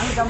你刚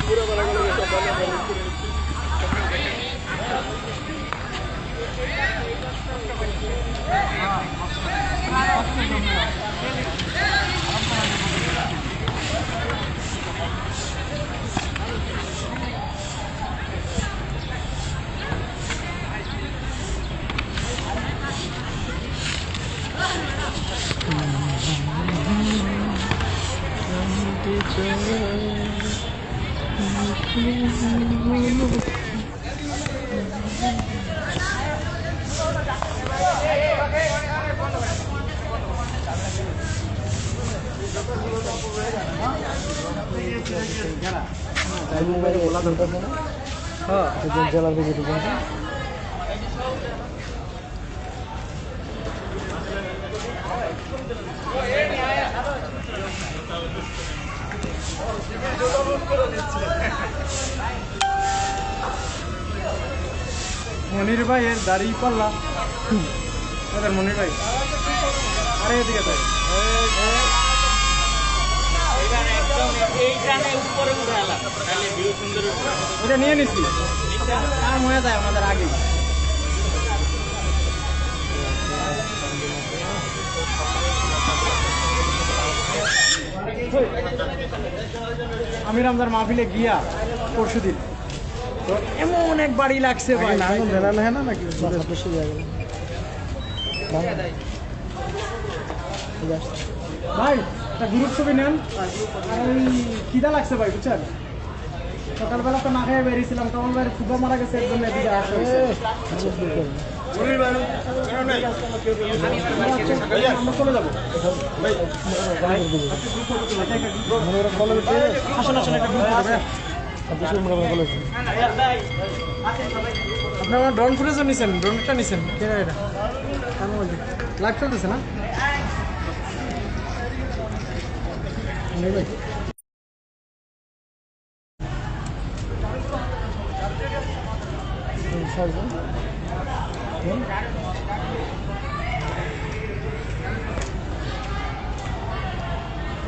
পুরো জেলার ভিতরে মনির ভাই এর দাড়ি পাল্লা। মনির ভাই। আরে এদিকে তাই ওটা নিয়ে নিছি। কাম হয়ে যায় আমাদের আগে। আমি রামদার মাহফিলে গিয়া পরশু দিন। তো এমন এক বাড়ি লাগছে ভাই। না নাকি? ভাই একটা গ্রুপ ছবি নেন। আর লাগছে ভাই, বুঝছেন? সকালবেলা তো না খেয়ে বেরিয়েছিলাম, তখন ভাই ফুটবল মারা গেছে, এর জন্য এদিকে আসা হয়েছে। আমরা চলে যাব। আসুন আসুন ড্রোন ফুটেজও নিছেন ড্রোনটা নিছেন লাইভ না? তো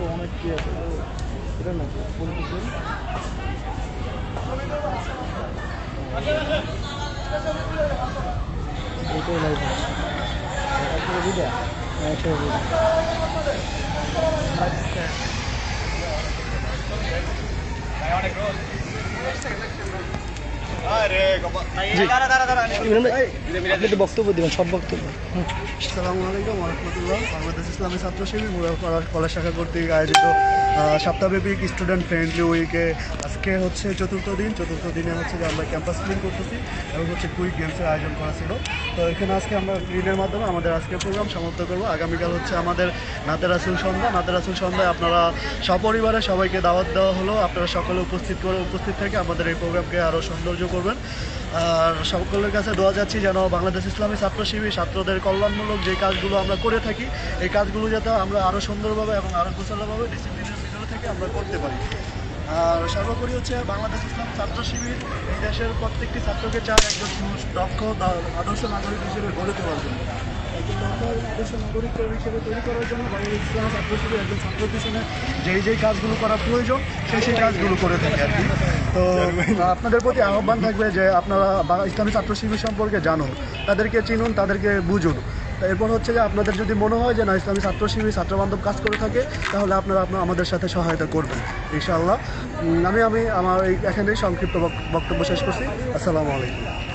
অনেক কি আছে এটা না বলতেছি এটাই লাইভ একসাথে দিদা I want to go. বক্তব্য দিবেন সব বক্তব্য। আসসালামু আলাইকুম রহমতুল্লাহ। বাংলাদেশ ইসলামী ছাত্র শিবির কলেজ শাখা কর্তৃক আয়োজিত সপ্তাহব্যাপী স্টুডেন্ট ফ্রেন্ডলি উইকে আজকে হচ্ছে চতুর্থ দিন। চতুর্থ দিনে হচ্ছে যে আমরা ক্যাম্পাস ক্লিন করতেছি এবং হচ্ছে কুইক গেমসের আয়োজন করা ছিল। তো এখানে আজকে আমরা ক্লিনের মাধ্যমে আমাদের আজকে প্রোগ্রাম সমাপ্ত করব। আগামীকাল হচ্ছে আমাদের নাতের আসুল সন্ধ্যা। নাতের আসুল সন্ধ্যায় আপনারা সপরিবারে সবাইকে দাওয়াত দেওয়া হলো। আপনারা সকলে উপস্থিত করে উপস্থিত থেকে আমাদের এই প্রোগ্রামকে আরও সৌন্দর্য করবেন। আর সকলের কাছে দোয়া যাচ্ছি যেন বাংলাদেশ ইসলামী ছাত্র শিবির ছাত্রদের কল্যাণমূলক যে কাজগুলো আমরা করে থাকি, এই কাজগুলো যাতে আমরা আরও সুন্দরভাবে এবং আরও গোছালোভাবে ডিসিপ্লিনের ভিতরে থেকে আমরা করতে পারি। আর সর্বোপরি হচ্ছে বাংলাদেশ ইসলাম ছাত্র শিবির এই দেশের প্রত্যেকটি ছাত্রকে চায় একজন দক্ষ আদর্শ নাগরিক হিসেবে গড়ে তোলার জন্য। হিসেবে তৈরি করার জন্য যেই যেই কাজগুলো করা প্রয়োজন, সেই সেই কাজগুলো করে থাকে আর কি। তো আপনাদের প্রতি আহ্বান থাকবে যে আপনারা ইসলামী ছাত্র শিবির সম্পর্কে জানুন তাদেরকে চিনুন, তাদেরকে বুঝুন। এরপর হচ্ছে যে আপনাদের যদি মনে হয় যে না, ইসলামী ছাত্র শিবির, ছাত্র বান্ধব কাজ করে থাকে, তাহলে আপনারা আপনার আমাদের সাথে সহায়তা করবেন, ইনশাআল্লাহ। আমি আমি আমার এখানেই সংক্ষিপ্ত বক্তব্য শেষ করছি। আসসালামু আলাইকুম।